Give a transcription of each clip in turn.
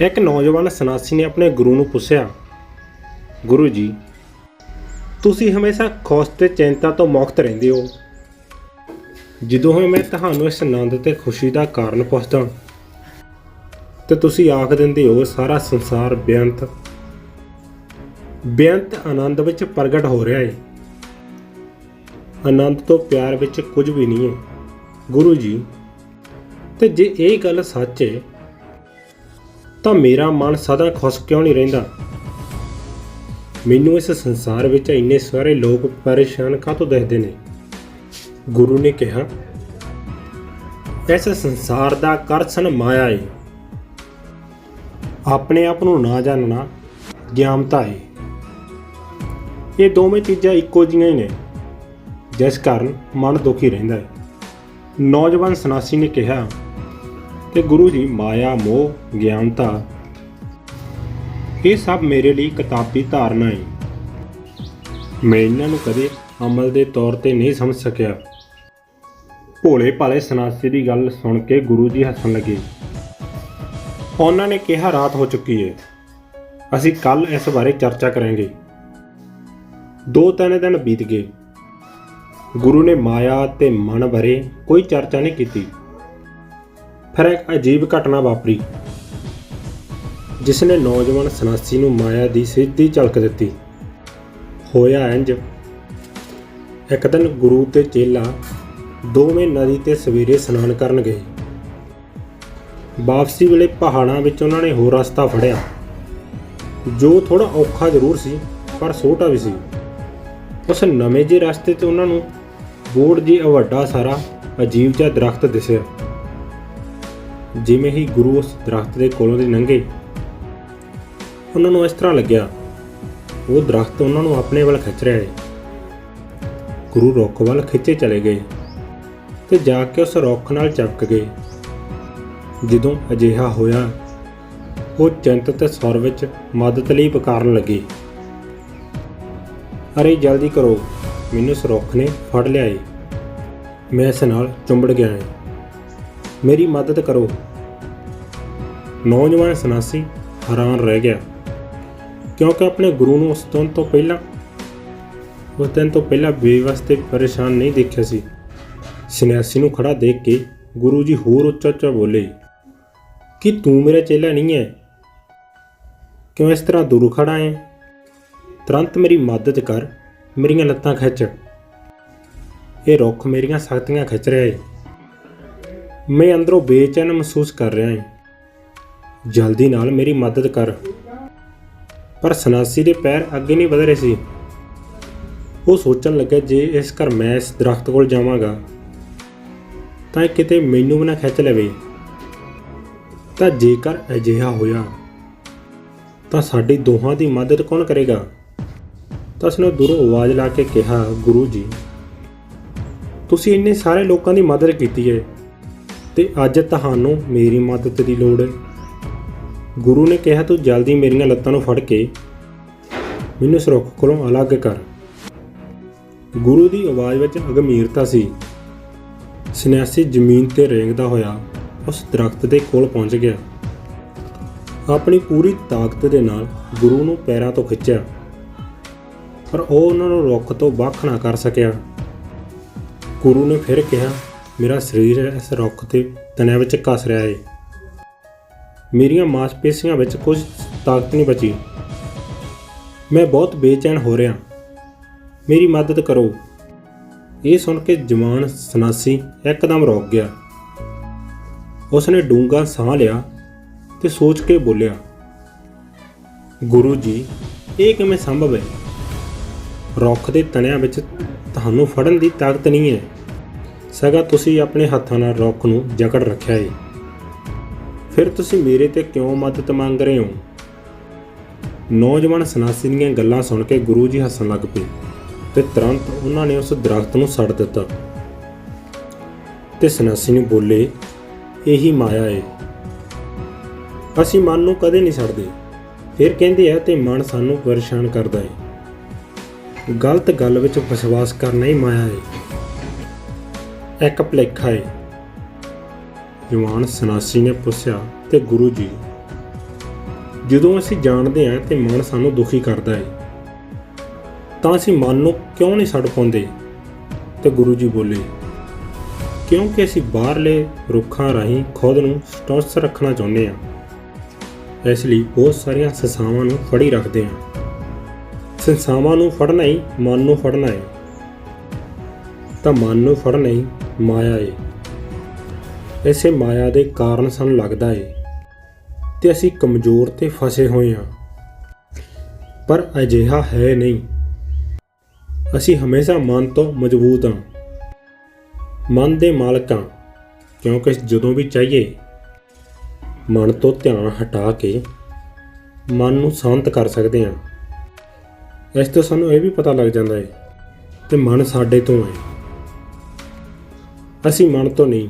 ਇੱਕ ਨੌਜਵਾਨ ਸਨਾਸੀ ਨੇ ਆਪਣੇ ਗੁਰੂ ਨੂੰ ਪੁੱਛਿਆ, ਗੁਰੂ ਜੀ, ਤੁਸੀਂ ਹਮੇਸ਼ਾ ਖੁਸ਼ ਤੇ ਚਿੰਤਾ ਤੋਂ ਮੁਕਤ ਰਹਿੰਦੇ ਹੋ। ਜਦੋਂ ਮੈਂ ਤੁਹਾਨੂੰ ਇਸ ਆਨੰਦ ਤੇ ਖੁਸ਼ੀ ਦਾ ਕਾਰਨ ਪੁੱਛਦਾ ਤੇ ਤੁਸੀਂ ਆਖ ਦਿੰਦੇ ਹੋ ਸਾਰਾ ਸੰਸਾਰ ਬੇਅੰਤ ਬੇਅੰਤ ਆਨੰਦ ਵਿੱਚ ਪ੍ਰਗਟ ਹੋ ਰਿਹਾ ਹੈ। ਆਨੰਦ ਤੋਂ ਪਿਆਰ ਵਿੱਚ ਕੁਝ ਵੀ ਨਹੀਂ ਹੈ। ਗੁਰੂ ਜੀ, ਤੇ ਜੇ ਇਹ ਗੱਲ ਸੱਚ ਹੈ ਤਾਂ ਮੇਰਾ ਮਨ ਸਦਾ ਖੁਸ਼ ਕਿਉਂ ਨਹੀਂ ਰਹਿੰਦਾ? ਮੈਨੂੰ ਇਸ ਸੰਸਾਰ ਵਿੱਚ ਇੰਨੇ ਸਾਰੇ ਲੋਕ ਪਰੇਸ਼ਾਨ ਕਾਹਤੋਂ ਦਿਖਦੇ ਨੇ? ਗੁਰੂ ਨੇ ਕਿਹਾ, ਇਸ ਸੰਸਾਰ ਦਾ ਕਰਸਨ ਮਾਇਆ ਏ। ਆਪਣੇ ਆਪ ਨੂੰ ਨਾ ਜਾਣਨਾ ਗਿਆਨਤਾ ਏ। ਇਹ ਦੋਵੇਂ ਚੀਜ਼ਾਂ ਇੱਕੋ ਜਿਹੀਆਂ ਹੀ ਨੇ, ਜਿਸ ਕਾਰਨ ਮਨ ਦੁਖੀ ਰਹਿੰਦਾ ਹੈ ਨੌਜਵਾਨ ਸਨਾਸੀ ਨੇ ਕਿਹਾ ਕਿ ਗੁਰੂ ਜੀ ਮਾਇਆ, ਮੋਹ, ਗਿਆਨਤਾ, ਇਹ ਸਭ ਮੇਰੇ ਲਈ ਕਿਤਾਬੀ ਧਾਰਨਾ ਹੈ ਮੈਂ ਇਹਨਾਂ ਨੂੰ ਕਦੇ ਅਮਲ ਦੇ ਤੌਰ ਤੇ ਨਹੀਂ ਸਮਝ ਸਕਿਆ। ਭੋਲੇ ਭਾਲੇ ਸਨਾਸੀ ਦੀ ਗੱਲ ਸੁਣ ਕੇ ਗੁਰੂ ਜੀ ਹੱਸਣ ਲੱਗੇ। ਉਹਨਾਂ ਨੇ ਕਿਹਾ, ਰਾਤ ਹੋ ਚੁੱਕੀ ਹੈ ਅਸੀਂ ਕੱਲ ਇਸ ਬਾਰੇ ਚਰਚਾ ਕਰਾਂਗੇ। ਦੋ ਤਿੰਨ ਦਿਨ ਬੀਤ ਗਏ। ਗੁਰੂ ਨੇ ਮਾਇਆ ਤੇ ਮਨ ਬਾਰੇ ਕੋਈ ਚਰਚਾ ਨਹੀਂ ਕੀਤੀ। ਫਿਰ ਇੱਕ ਅਜੀਬ ਘਟਨਾ ਵਾਪਰੀ ਜਿਸ ਨੇ ਨੌਜਵਾਨ ਸਨਾਸੀ ਨੂੰ ਮਾਇਆ ਦੀ ਸਿੱਧੀ ਝਲਕ ਦਿੱਤੀ। ਹੋਇਆ ਇੰਜ, ਇੱਕ ਦਿਨ ਗੁਰੂ ਤੇ ਚੇਲਾ ਦੋਵੇਂ ਨਦੀ ਤੇ ਸਵੇਰੇ ਇਸ਼ਨਾਨ ਕਰਨ ਗਏ। ਵਾਪਸੀ ਵੇਲੇ ਪਹਾੜਾਂ ਵਿੱਚ ਉਹਨਾਂ ਨੇ ਹੋਰ ਰਸਤਾ ਫੜਿਆ। ਜੋ ਥੋੜਾ ਔਖਾ ਜ਼ਰੂਰ ਸੀ, ਪਰ ਛੋਟਾ ਵੀ ਸੀ। ਉਸ ਨਵੇਂ ਜਿਹੇ ਰਸਤੇ ਤੇ ਉਹਨਾਂ ਨੂੰ ਬੋੜ ਜੀ ਵੱਡਾ ਸਾਰਾ ਅਜੀਬ ਜਿਹਾ ਦਰਖਤ ਦਿਸਿਆ। ਜਿਵੇਂ ਹੀ ਗੁਰੂ ਉਸ ਦਰਖਤ ਦੇ ਕੋਲੋਂ ਦੀ ਲੰਘੇ ਉਹਨਾਂ ਨੂੰ ਇਸ ਤਰ੍ਹਾਂ ਲੱਗਿਆ। ਉਹ ਦਰਖਤ ਉਹਨਾਂ ਨੂੰ ਆਪਣੇ ਵੱਲ ਖਿੱਚ ਰਿਹਾ। ਹੈ ਗੁਰੂ ਰੁੱਖ ਵੱਲ ਖਿੱਚੇ ਚਲੇ ਗਏ ਤੇ ਜਾ ਕੇ ਉਸ ਰੁੱਖ ਨਾਲ ਚਪਕ ਗਏ। ਜਦੋਂ ਅਜਿਹਾ ਹੋਇਆ, ਉਹ ਚਿੰਤਤ ਸਵਰ ਵਿੱਚ ਮਦਦ ਲਈ ਪੁਕਾਰਨ ਲੱਗੇ। ਅਰੇ, ਜਲਦੀ ਕਰੋ। ਮੈਨੂੰ ਇਸ ਰੁੱਖ ਨੇ ਫੜ ਲਿਆ ਏ ਮੈਂ ਇਸ ਨਾਲ ਚੁੰਬੜ ਗਿਆ ਹਾਂ। ਮੇਰੀ ਮਦਦ ਕਰੋ। ਨੌਜਵਾਨ ਸਨਾਸੀ ਹੈਰਾਨ ਰਹਿ ਗਿਆ। ਕਿਉਂਕਿ ਆਪਣੇ ਗੁਰੂ ਨੂੰ ਉਸ ਦਿਨ ਤੋਂ ਪਹਿਲਾਂ ਉਸ ਦਿਨ ਤੋਂ ਪਹਿਲਾਂ ਬੇਵਸ ਤੇ ਪਰੇਸ਼ਾਨ ਨਹੀਂ ਦੇਖਿਆ ਸੀ। ਸੰਨਿਆਸੀ ਨੂੰ ਖੜਾ ਦੇਖ ਕੇ ਗੁਰੂ ਜੀ ਹੋਰ ਉੱਚਾ ਉੱਚਾ ਬੋਲੇ, ਕਿ ਤੂੰ ਮੇਰਾ ਚੇਲਾ ਨਹੀਂ ਹੈ ਕਿਉਂ ਇਸ ਤਰ੍ਹਾਂ ਦੂਰ ਖੜਾ ਹੈ ਤੁਰੰਤ ਮੇਰੀ ਮਦਦ ਕਰ, ਮੇਰੀਆਂ ਲੱਤਾਂ ਖਿੱਚ। ਇਹ ਰੁੱਖ ਮੇਰੀਆਂ ਸਖਤੀਆਂ ਖਿੱਚ ਰਿਹਾ ਏ। ਮੈਂ ਅੰਦਰੋਂ ਬੇਚੈਨ ਮਹਿਸੂਸ ਕਰ ਰਿਹਾ ਹਾਂ। ਜਲਦੀ ਨਾਲ ਮੇਰੀ ਮਦਦ ਕਰ। ਪਰ ਸਨਾਸੀ ਦੇ ਪੈਰ ਅੱਗੇ ਨਹੀਂ ਵਧ ਰਹੇ ਸੀ। ਉਹ ਸੋਚਣ ਲੱਗਾ ਜੇ ਇਸ ਘਰ ਮੈਂ ਇਸ ਦਰਖਤ ਕੋਲ ਜਾਵਾਂਗਾ, ਤਾਂ ਇਹ ਕਿਤੇ ਮੈਨੂੰ ਵੀ ਨਾ ਖਿੱਚ ਲਵੇ। ਤਾਂ ਜੇਕਰ ਅਜਿਹਾ ਹੋਇਆ, ਤਾਂ ਸਾਡੀ ਦੋਹਾਂ ਦੀ ਮਦਦ ਕੌਣ ਕਰੇਗਾ? ਤਾਂ ਉਸਨੇ ਦੂਰੋਂ ਆਵਾਜ਼ ਲਾ ਕੇ ਕਿਹਾ, ਗੁਰੂ ਜੀ, ਤੁਸੀਂ ਇੰਨੇ ਸਾਰੇ ਲੋਕਾਂ ਦੀ ਮਦਦ ਕੀਤੀ ਹੈ। ਤੇ ਅੱਜ ਤੁਹਾਨੂੰ ਮੇਰੀ ਮਦਦ ਦੀ ਲੋੜ ਹੈ। ਗੁਰੂ ਨੇ ਕਿਹਾ, ਤੂੰ ਜਲਦੀ ਮੇਰੀਆਂ ਲੱਤਾਂ ਨੂੰ ਫੜ ਕੇ ਮੈਨੂੰ ਇਸ ਰੁੱਖ ਕੋਲੋਂ ਅਲੱਗ ਕਰ। ਗੁਰੂ ਦੀ ਆਵਾਜ਼ ਵਿੱਚ ਅਗਮੀਰਤਾ ਸੀ। ਸਨਿਆਸੀ ਜ਼ਮੀਨ ਤੇ ਰੇਂਗਦਾ ਹੋਇਆ ਉਸ ਦਰਖਤ ਦੇ ਕੋਲ ਪਹੁੰਚ ਗਿਆ। ਆਪਣੀ ਪੂਰੀ ਤਾਕਤ ਦੇ ਨਾਲ ਗੁਰੂ ਨੂੰ ਪੈਰਾਂ ਤੋਂ ਖਿੱਚਿਆ, ਪਰ ਉਹ ਉਹਨਾਂ ਨੂੰ ਰੁੱਖ ਤੋਂ ਵੱਖ ਨਾ ਕਰ ਸਕਿਆ। ਗੁਰੂ ਨੇ ਫਿਰ ਕਿਹਾ ਮੇਰਾ ਸਰੀਰ ਇਸ ਰੁੱਖ ਤੇ ਤਣਿਆਂ ਵਿੱਚ ਕੱਸ ਰਿਹਾ ਹੈ ਮੇਰੀਆਂ ਮਾਸਪੇਸ਼ੀਆਂ ਵਿੱਚ ਕੁਝ ਤਾਕਤ ਨਹੀਂ ਬਚੀ। ਮੈਂ ਬਹੁਤ ਬੇਚੈਨ ਹੋ ਰਿਹਾ। ਮੇਰੀ ਮਦਦ ਕਰੋ। ਇਹ ਸੁਣ ਕੇ ਜਵਾਨ ਸਨਾਸੀ ਇੱਕਦਮ ਰੁਕ ਗਿਆ। ਉਸਨੇ ਡੂੰਘਾ ਸਾਹ ਲਿਆ ਤੇ ਸੋਚ ਕੇ ਬੋਲਿਆ, ਗੁਰੂ ਜੀ, ਇਹ ਕਿਵੇਂ ਸੰਭਵ ਹੈ? ਰੁੱਖ ਦੇ ਤਣਿਆਂ ਵਿੱਚ ਤੁਹਾਨੂੰ ਫੜਨ ਦੀ ਤਾਕਤ ਨਹੀਂ ਹੈ। ਸਗਾ ਤੁਸੀਂ ਆਪਣੇ ਹੱਥਾਂ ਨਾਲ ਰੁੱਖ ਨੂੰ ਜਕੜ ਰੱਖਿਆ ਏ। ਫਿਰ ਤੁਸੀਂ ਮੇਰੇ ਤੇ ਕਿਉਂ ਮਦਦ ਮੰਗ ਰਹੇ ਹੋ? ਨੌਜਵਾਨ ਸਨਾਸੀ ਦੀਆਂ ਗੱਲਾਂ ਸੁਣ ਕੇ ਗੁਰੂ ਜੀ ਹੱਸਣ ਲੱਗ ਪਏ ਤੇ ਤੁਰੰਤ ਉਹਨਾਂ ਨੇ ਉਸ ਦਰਖਤ ਨੂੰ ਸੜ ਦਿੱਤਾ। ਤੇ ਸਨਾਸੀ ਨੂੰ ਬੋਲੇ, ਇਹੀ ਮਾਇਆ ਏ। ਅਸੀਂ ਮਨ ਨੂੰ ਕਦੇ ਨਹੀਂ ਛੱਡਦੇ ਫਿਰ ਕਹਿੰਦੇ ਆ ਤੇ ਮਨ ਸਾਨੂੰ ਪਰੇਸ਼ਾਨ ਕਰਦਾ ਏ। ਗਲਤ ਗੱਲ ਵਿੱਚ ਵਿਸ਼ਵਾਸ ਕਰਨਾ ਹੀ ਮਾਇਆ ਏ। ਇੱਕ ਭੁਲੇਖਾ ਏ। ਜਵਾਨ ਸਨਾਸੀ ਨੇ ਪੁੱਛਿਆ, ਤੇ ਗੁਰੂ ਜੀ, ਜਦੋਂ ਅਸੀਂ ਜਾਣਦੇ ਹਾਂ ਤੇ ਮਨ ਸਾਨੂੰ ਦੁਖੀ ਕਰਦਾ ਏ, ਤਾਂ ਅਸੀਂ ਮਨ ਨੂੰ ਕਿਉਂ ਨਹੀਂ ਛੱਡ ਪਾਉਂਦੇ? ਤੇ ਗੁਰੂ ਜੀ ਬੋਲੇ, ਕਿਉਂਕਿ ਅਸੀਂ ਬਾਹਰਲੇ ਰੁੱਖਾਂ ਰਾਹੀਂ ਖੁਦ ਨੂੰ ਸਟੌਸ ਰੱਖਣਾ ਚਾਹੁੰਦੇ ਹਾਂ। ਇਸ ਲਈ ਬਹੁਤ ਸਾਰੀਆਂ ਸੰਸਾਵਾਂ ਨੂੰ ਫੜੀ ਰੱਖਦੇ ਹਾਂ। ਸੰਸਾਵਾਂ ਨੂੰ ਫੜਨਾ ਹੀ ਮਨ ਨੂੰ ਫੜਨਾ ਹੈ ਤਾਂ ਮਨ ਨੂੰ ਫੜਨਾ ਹੀ ਮਾਇਆ ਏ। ਇਸੇ ਮਾਇਆ ਦੇ ਕਾਰਨ ਸਾਨੂੰ ਲੱਗਦਾ ਹੈ ਤੇ ਅਸੀਂ ਕਮਜ਼ੋਰ ਤੇ ਫਸੇ ਹੋਏ ਹਾਂ। ਪਰ ਅਜਿਹਾ ਹੈ ਨਹੀਂ। ਅਸੀਂ ਹਮੇਸ਼ਾ ਮਨ ਤੋਂ ਮਜ਼ਬੂਤ ਹਾਂ। ਮਨ ਦੇ ਮਾਲਕ ਹਾਂ। ਕਿਉਂਕਿ ਜਦੋਂ ਵੀ ਚਾਹੀਏ, ਮਨ ਤੋਂ ਧਿਆਨ ਹਟਾ ਕੇ ਮਨ ਨੂੰ ਸ਼ਾਂਤ ਕਰ ਸਕਦੇ ਹਾਂ। ਇਸ ਤੋਂ ਸਾਨੂੰ ਇਹ ਵੀ ਪਤਾ ਲੱਗ ਜਾਂਦਾ ਹੈ ਕਿ ਮਨ ਸਾਡੇ ਤੋਂ ਹੈ ਅਸੀਂ ਮਨ ਤੋਂ ਨਹੀਂ।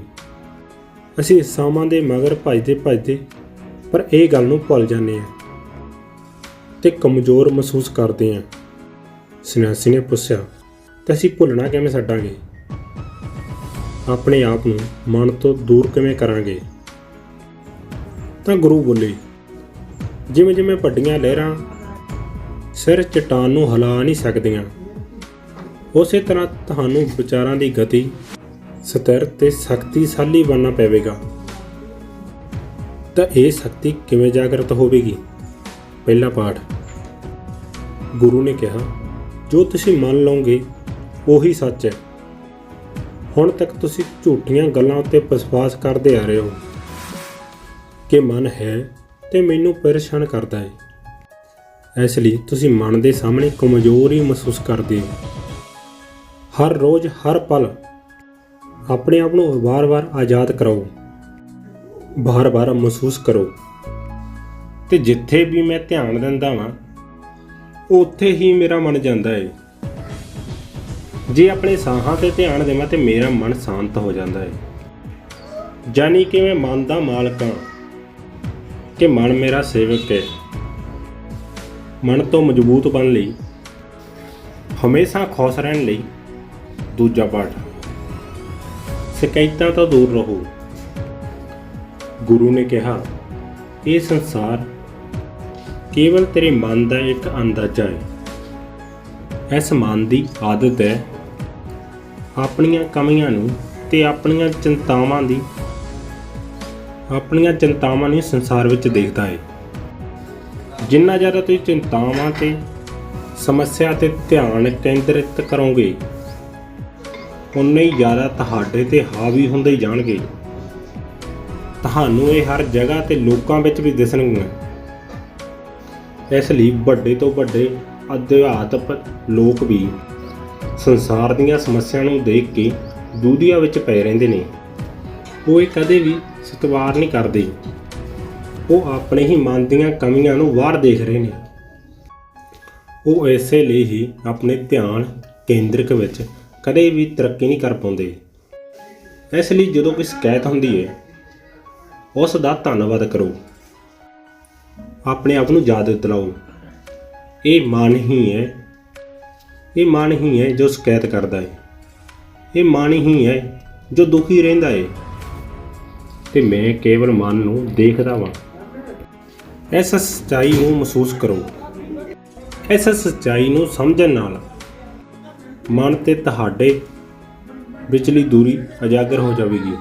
ਅਸੀਂ ਸਾਮਾਂ ਦੇ ਮਗਰ ਭੱਜਦੇ ਭੱਜਦੇ ਪਰ ਇਹ ਗੱਲ ਨੂੰ ਭੁੱਲ ਜਾਂਦੇ ਹਾਂ ਤੇ ਕਮਜ਼ੋਰ ਮਹਿਸੂਸ ਕਰਦੇ ਹਾਂ। ਸੰਨਿਆਸੀ ਨੇ ਪੁੱਛਿਆ, ਤੇ ਅਸੀਂ ਭੁੱਲਣਾ ਕਿਵੇਂ ਛੱਡਾਂਗੇ? ਆਪਣੇ ਆਪ ਨੂੰ ਮਨ ਤੋਂ ਦੂਰ ਕਿਵੇਂ ਕਰਾਂਗੇ? ਤਾਂ ਗੁਰੂ ਬੋਲੇ, ਜਿਵੇਂ ਜਿਵੇਂ ਵੱਡੀਆਂ ਲਹਿਰਾਂ ਸਿਰ ਚਟਾਨ ਨੂੰ ਹਿਲਾ ਨਹੀਂ ਸਕਦੀਆਂ, ਉਸੇ ਤਰ੍ਹਾਂ ਤੁਹਾਨੂੰ ਵਿਚਾਰਾਂ ਦੀ ਗਤੀ ਸਤਰ ਤੇ ਸ਼ਕਤੀਸ਼ਾਲੀ ਬਣਨਾ ਪਵੇਗਾ। ਤਾਂ ਇਹ ਸ਼ਕਤੀ ਕਿਵੇਂ ਜਾਗਰਤ ਹੋਵੇਗੀ? ਪਹਿਲਾ ਪਾਠ। ਗੁਰੂ ਨੇ ਕਿਹਾ, ਜੋ ਤੁਸੀਂ ਮੰਨ ਲਓਗੇ, ਉਹੀ ਸੱਚ ਹੈ। ਹੁਣ ਤੱਕ ਤੁਸੀਂ ਝੂਠੀਆਂ ਗੱਲਾਂ ਉੱਤੇ ਵਿਸ਼ਵਾਸ ਕਰਦੇ ਆ ਰਹੇ ਹੋ। ਕਿ ਮਨ ਹੈ ਤੇ ਮੈਨੂੰ ਪਰੇਸ਼ਾਨ ਕਰਦਾ ਹੈ। ਇਸ ਲਈ ਤੁਸੀਂ ਮਨ ਦੇ ਸਾਹਮਣੇ ਕਮਜ਼ੋਰ ਹੀ ਮਹਿਸੂਸ ਕਰਦੇ ਹੋ। ਹਰ ਰੋਜ਼ ਹਰ ਪਲ ਆਪਣੇ ਆਪ ਨੂੰ ਵਾਰ-ਵਾਰ ਆਜ਼ਾਦ ਕਰਾਓ। ਵਾਰ ਵਾਰ ਮਹਿਸੂਸ ਕਰੋ। ਤੇ ਜਿੱਥੇ ਵੀ ਮੈਂ ਧਿਆਨ ਦਿੰਦਾ ਵਾਂ, ਉੱਥੇ ਹੀ ਮੇਰਾ ਮਨ ਜਾਂਦਾ ਹੈ ਜੇ ਆਪਣੇ ਸਾਹਾਂ ਤੇ ਧਿਆਨ ਦੇਵਾਂ ਤੇ ਮੇਰਾ ਮਨ ਸ਼ਾਂਤ ਹੋ ਜਾਂਦਾ ਹੈ ਜਾਨੀ ਕਿ ਮੈਂ ਮਨ ਦਾ ਮਾਲਕ ਹਾਂ ਕਿ ਮਨ ਮੇਰਾ ਸੇਵਕ ਹੈ ਮਨ ਤੋਂ ਮਜ਼ਬੂਤ ਬਣਨ ਲਈ, ਹਮੇਸ਼ਾ ਖੁਸ਼ ਰਹਿਣ ਲਈ ਦੂਜਾ ਪਾਠ। ਸ਼ਿਕਾਇਤਾਂ ਤੋਂ ਦੂਰ ਰਹੋ। ਗੁਰੂ ਨੇ ਕਿਹਾ, ਇਹ ਸੰਸਾਰ ਕੇਵਲ ਤੇਰੇ ਮਨ ਦਾ ਇੱਕ ਅੰਦਾਜ਼ਾ ਹੈ। ਇਸ ਮਨ ਦੀ ਆਦਤ ਹੈ ਆਪਣੀਆਂ ਕਮੀਆਂ ਨੂੰ ਤੇ ਆਪਣੀਆਂ ਚਿੰਤਾਵਾਂ ਦੀ, ਆਪਣੀਆਂ ਚਿੰਤਾਵਾਂ ਨੂੰ ਸੰਸਾਰ ਵਿੱਚ ਦੇਖਦਾ ਹੈ। ਜਿੰਨਾ ਜ਼ਿਆਦਾ ਤੁਸੀਂ ਚਿੰਤਾਵਾਂ ਤੇ, ਸਮੱਸਿਆ ਤੇ ਧਿਆਨ ਕੇਂਦਰਿਤ ਕਰੋਗੇ ਉਨੇ ਹੀ ਜ਼ਿਆਦਾ ਤੁਹਾਡੇ ਤੇ ਹਾਵੀ ਹੁੰਦੇ ਹੀ ਜਾਣਗੇ। ਤੁਹਾਨੂੰ ਇਹ ਹਰ ਜਗ੍ਹਾ ਤੇ ਲੋਕਾਂ ਵਿੱਚ ਵੀ ਦਿਸਣਗੀਆਂ। ਇਸ ਲਈ ਵੱਡੇ ਤੋਂ ਵੱਡੇ ਅਧਿਆਤਮ ਲੋਕ ਵੀ ਸੰਸਾਰ ਦੀਆਂ ਸਮੱਸਿਆਵਾਂ ਨੂੰ ਦੇਖ ਕੇ ਦੂਧੀਆਂ ਵਿੱਚ ਪਏ ਰਹਿੰਦੇ ਨੇ। ਉਹ ਇਹ ਕਦੇ ਵੀ ਸਤਵਾਰ ਨਹੀਂ ਕਰਦੇ। ਉਹ ਆਪਣੇ ਹੀ ਮਨ ਦੀਆਂ ਕਮੀਆਂ ਨੂੰ ਬਾਹਰ ਦੇਖ ਰਹੇ ਨੇ। ਉਹ ਐਸੇ ਲਈ ਹੀ ਆਪਣੇ ਧਿਆਨ ਕੇਂਦਰਿਕ ਵਿੱਚ ਕਦੇ ਵੀ ਤਰੱਕੀ ਨਹੀਂ ਕਰ ਪਾਉਂਦੇ। ਇਸ ਲਈ ਜਦੋਂ ਕੋਈ ਸ਼ਿਕਾਇਤ ਹੁੰਦੀ ਹੈ ਉਸ ਦਾ ਧੰਨਵਾਦ ਕਰੋ। ਆਪਣੇ ਆਪ ਨੂੰ ਯਾਦ ਦਿਲਾਓ। ਇਹ ਮਨ ਹੀ ਹੈ। ਇਹ ਮਨ ਹੀ ਹੈ ਜੋ ਸ਼ਿਕਾਇਤ ਕਰਦਾ ਹੈ ਇਹ ਮਨ ਹੀ ਹੈ ਜੋ ਦੁਖੀ ਰਹਿੰਦਾ ਹੈ ਤੇ ਮੈਂ ਕੇਵਲ ਮਨ ਨੂੰ ਦੇਖਦਾ ਵਾਂ। ਇਸ ਸੱਚਾਈ ਨੂੰ ਮਹਿਸੂਸ ਕਰੋ। ਇਸ ਸੱਚਾਈ ਨੂੰ ਸਮਝਣ ਨਾਲ ਮਨ ਤੇ ਤੁਹਾਡੇ ਵਿਚਲੀ ਦੂਰੀ ਉਜਾਗਰ ਹੋ ਜਾਵੇਗੀ।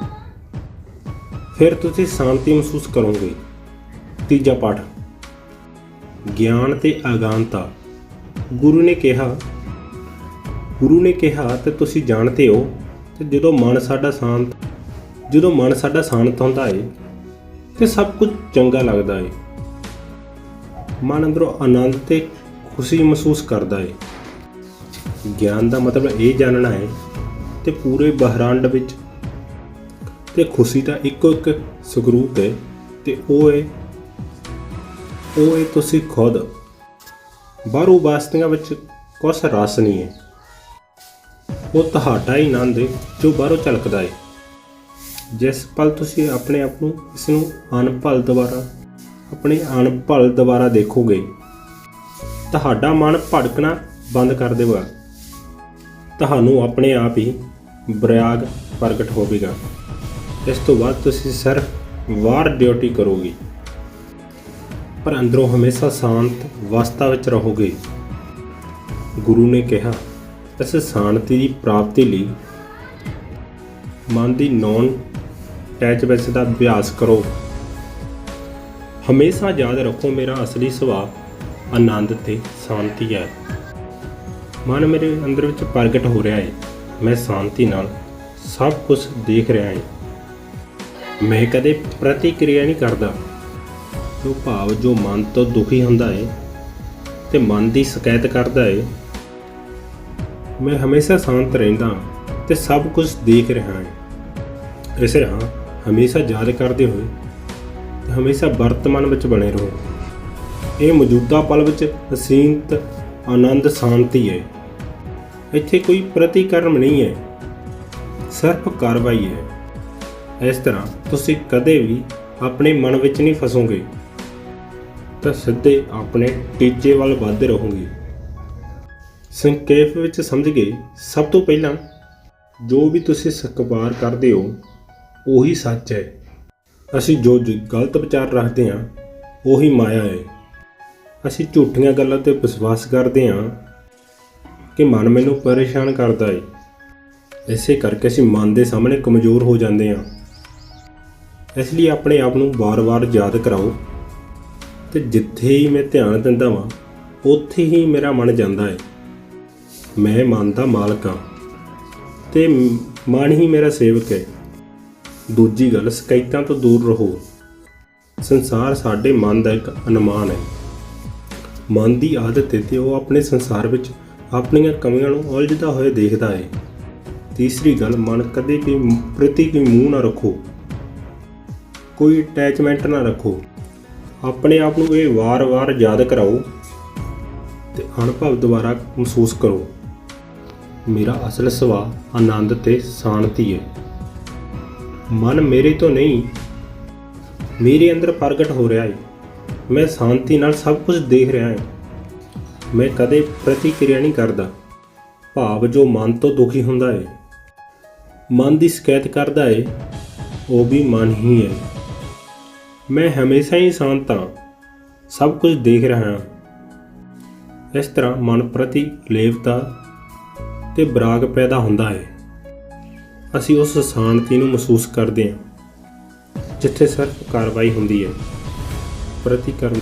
ਫਿਰ ਤੁਸੀਂ ਸ਼ਾਂਤੀ ਮਹਿਸੂਸ ਕਰੋਗੇ। ਤੀਜਾ ਪਾਠ। ਗਿਆਨ ਤੇ ਅਗਾਨਤਾ ਗੁਰੂ ਨੇ ਕਿਹਾ, ਗੁਰੂ ਨੇ ਕਿਹਾ, ਤੇ ਤੁਸੀਂ ਜਾਣਦੇ ਹੋ, ਤੇ ਜਦੋਂ ਮਨ ਸਾਡਾ ਸ਼ਾਂਤ, ਜਦੋਂ ਮਨ ਸਾਡਾ ਸ਼ਾਂਤ ਹੁੰਦਾ ਏ, ਤੇ ਸਭ ਕੁਝ ਚੰਗਾ ਲੱਗਦਾ ਹੈ ਮਨ ਅੰਦਰੋਂ ਆਨੰਦ ਤੇ ਖੁਸ਼ੀ ਮਹਿਸੂਸ ਕਰਦਾ ਏ। ਗਿਆਨ ਦਾ ਮਤਲਬ ਇਹ ਜਾਣਨਾ ਹੈ ਤੇ ਪੂਰੇ ਬਹਿਰੰਡ ਵਿੱਚ ਤੇ ਖੁਸ਼ੀ ਦਾ ਇੱਕੋ ਇੱਕ ਸੁਗਰੂਪ ਹੈ ਤੇ ਉਹ ਹੈ ਉਹ ਹੈ ਤੁਸੀਂ ਖੁਦ। ਬਾਹਰੋਂ ਵਾਸਤਿਆਂ ਵਿੱਚ ਕੁਛ ਰਸ ਨਹੀਂ ਹੈ। ਉਹ ਤੁਹਾਡਾ ਹੀ ਆਨੰਦ ਹੈ ਜੋ ਬਾਹਰੋਂ ਝਲਕਦਾ ਹੈ। ਜਿਸ ਪਲ ਤੁਸੀਂ ਆਪਣੇ ਆਪ ਨੂੰ ਇਸ ਨੂੰ ਅਨਭਲ ਦੁਆਰਾ ਆਪਣੇ ਅਨਭਲ ਦੁਆਰਾ ਦੇਖੋਗੇ, ਤੁਹਾਡਾ ਮਨ ਭੜਕਣਾ ਬੰਦ ਕਰ ਦੇਵੇਗਾ। ਤੁਹਾਨੂੰ ਆਪਣੇ ਆਪ ਹੀ ਬਰਾਗ ਪ੍ਰਗਟ ਹੋਵੇਗਾ। ਇਸ ਤੋਂ ਬਾਅਦ ਤੁਸੀਂ ਸਿਰਫ ਵਾਰ ਡਿਊਟੀ ਕਰੋਗੇ। ਪਰ ਅੰਦਰੋਂ ਹਮੇਸ਼ਾ ਸ਼ਾਂਤ ਅਵਸਥਾ ਵਿੱਚ ਰਹੋਗੇ। ਗੁਰੂ ਨੇ ਕਿਹਾ, ਇਸ ਸ਼ਾਂਤੀ ਦੀ ਪ੍ਰਾਪਤੀ ਲਈ ਮਨ ਦੀ ਨੌਨ ਅਟੈਚਮੈਂਟ ਦਾ ਅਭਿਆਸ ਕਰੋ। ਹਮੇਸ਼ਾ ਯਾਦ ਰੱਖੋ ਮੇਰਾ ਅਸਲੀ ਸੁਭਾਅ ਆਨੰਦ ਤੇ ਸ਼ਾਂਤੀ ਹੈ। ਮਨ ਮੇਰੇ ਅੰਦਰ ਵਿੱਚ ਪ੍ਰਗਟ ਹੋ ਰਿਹਾ ਹੈ ਮੈਂ ਸ਼ਾਂਤੀ ਨਾਲ ਸਭ ਕੁਝ ਦੇਖ ਰਿਹਾ ਹਾਂ ਮੈਂ ਕਦੇ ਪ੍ਰਤੀਕਿਰਿਆ ਨਹੀਂ ਕਰਦਾ। ਜੋ ਭਾਵ, ਜੋ ਮਨ ਤੋਂ ਦੁਖੀ ਹੁੰਦਾ ਹੈ ਤੇ ਮਨ ਦੀ ਸ਼ਿਕਾਇਤ ਕਰਦਾ ਹੈ ਮੈਂ ਹਮੇਸ਼ਾ ਸ਼ਾਂਤ ਰਹਿੰਦਾ ਹਾਂ ਤੇ ਸਭ ਕੁਝ ਦੇਖ ਰਿਹਾ ਹਾਂ ਇਸ ਤਰ੍ਹਾਂ ਹਮੇਸ਼ਾ ਯਾਦ ਕਰਦੇ ਹੋਏ ਤੇ ਹਮੇਸ਼ਾ ਵਰਤਮਾਨ ਵਿੱਚ ਬਣੇ ਰਹੋ। ਇਹ ਮੌਜੂਦਾ ਪਲ ਵਿੱਚ ਅਸੀਮਤ ਆਨੰਦ, ਸ਼ਾਂਤੀ ਹੈ ਇੱਥੇ ਕੋਈ ਪ੍ਰਤੀਕਰਮ ਨਹੀਂ ਹੈ। ਸਿਰਫ ਕਾਰਵਾਈ ਹੈ। ਇਸ ਤਰ੍ਹਾਂ ਤੁਸੀਂ ਕਦੇ ਵੀ ਆਪਣੇ ਮਨ ਵਿੱਚ ਨਹੀਂ ਫਸੋਗੇ। ਤਾਂ ਸਿੱਧੇ ਆਪਣੇ ਟੀਚੇ ਵੱਲ ਵਧਦੇ ਰਹੋਗੇ। ਸੰਖੇਪ ਵਿੱਚ ਸਮਝ ਗਏ। ਸਭ ਤੋਂ ਪਹਿਲਾਂ ਜੋ ਵੀ ਤੁਸੀਂ ਸਤਿਕਾਰ ਕਰਦੇ ਹੋ, ਉਹੀ ਸੱਚ ਹੈ। ਅਸੀਂ ਜੋ ਜ- ਗਲਤ ਵਿਚਾਰ ਰੱਖਦੇ ਹਾਂ, ਉਹੀ ਮਾਇਆ ਹੈ। ਅਸੀਂ ਝੂਠੀਆਂ ਗੱਲਾਂ ਤੇ ਵਿਸ਼ਵਾਸ ਕਰਦੇ ਹਾਂ। ਕਿ ਮਨ ਮੈਨੂੰ ਪਰੇਸ਼ਾਨ ਕਰਦਾ ਹੈ ਇਸੇ ਕਰਕੇ ਅਸੀਂ ਮਨ ਦੇ ਸਾਹਮਣੇ ਕਮਜ਼ੋਰ ਹੋ ਜਾਂਦੇ ਹਾਂ ਇਸ ਲਈ ਆਪਣੇ ਆਪ ਨੂੰ ਵਾਰ-ਵਾਰ ਯਾਦ ਕਰਾਓ ਤੇ ਜਿੱਥੇ ਹੀ ਮੈਂ ਧਿਆਨ ਦਿੰਦਾ ਵਾਂ, ਉੱਥੇ ਹੀ ਮੇਰਾ ਮਨ ਜਾਂਦਾ ਹੈ ਮੈਂ ਮਨ ਦਾ ਮਾਲਕ ਹਾਂ ਤੇ ਮਨ ਹੀ ਮੇਰਾ ਸੇਵਕ ਹੈ ਦੂਜੀ ਗੱਲ, ਸ਼ਿਕਾਇਤਾਂ ਤੋਂ ਦੂਰ ਰਹੋ। ਸੰਸਾਰ ਸਾਡੇ ਮਨ ਦਾ ਇੱਕ ਅਨੁਮਾਨ ਹੈ ਮਨ ਦੀ ਆਦਤ ਹੈ ਤੇ ਉਹ ਆਪਣੇ ਸੰਸਾਰ ਵਿੱਚ ਆਪਣੀਆਂ ਕਮੀਆਂ ਨੂੰ ਉਲਝਦਾ ਹੋਏ ਦੇਖਦਾ ਹੈ ਤੀਸਰੀ ਗੱਲ, ਮਨ ਕਦੇ ਵੀ ਪ੍ਰਤੀ ਕੋਈ ਮੂੰਹ ਨਾ ਰੱਖੋ। ਕੋਈ ਅਟੈਚਮੈਂਟ ਨਾ ਰੱਖੋ। ਆਪਣੇ ਆਪ ਨੂੰ ਇਹ ਵਾਰ-ਵਾਰ ਯਾਦ ਕਰਾਓ ਤੇ ਅਨੁਭਵ ਦੁਬਾਰਾ ਮਹਿਸੂਸ ਕਰੋ। ਮੇਰਾ ਅਸਲ ਸੁਭਾਅ ਆਨੰਦ ਤੇ ਸ਼ਾਂਤੀ ਹੈ ਮਨ ਮੇਰੇ ਤੋਂ ਨਹੀਂ, ਮੇਰੇ ਅੰਦਰ ਪ੍ਰਗਟ ਹੋ ਰਿਹਾ ਹੈ ਮੈਂ ਸ਼ਾਂਤੀ ਨਾਲ ਸਭ ਕੁਝ ਦੇਖ ਰਿਹਾ ਹਾਂ ਮੈਂ ਕਦੇ ਪ੍ਰਤੀਕਿਰਿਆ ਨਹੀਂ ਕਰਦਾ। ਭਾਵ ਜੋ ਮਨ ਤੋਂ ਦੁਖੀ ਹੁੰਦਾ ਹੈ ਮਨ ਦੀ ਸ਼ਿਕਾਇਤ ਕਰਦਾ ਹੈ ਉਹ ਵੀ ਮਨ ਹੀ ਹੈ ਮੈਂ ਹਮੇਸ਼ਾ ਹੀ ਸ਼ਾਂਤ ਹਾਂ, ਸਭ ਕੁਝ ਦੇਖ ਰਿਹਾ ਹਾਂ। ਇਸ ਤਰ੍ਹਾਂ ਮਨ ਪ੍ਰਤੀ ਲੇਵਤਾ ਤੇ ਬਰਾਗ ਪੈਦਾ ਹੁੰਦਾ ਹੈ ਅਸੀਂ ਉਸ ਸ਼ਾਂਤੀ ਨੂੰ ਮਹਿਸੂਸ ਕਰਦੇ ਹਾਂ, ਜਿੱਥੇ ਸਿਰਫ ਕਾਰਵਾਈ ਹੁੰਦੀ ਹੈ ਪ੍ਰਤੀਕਰਮ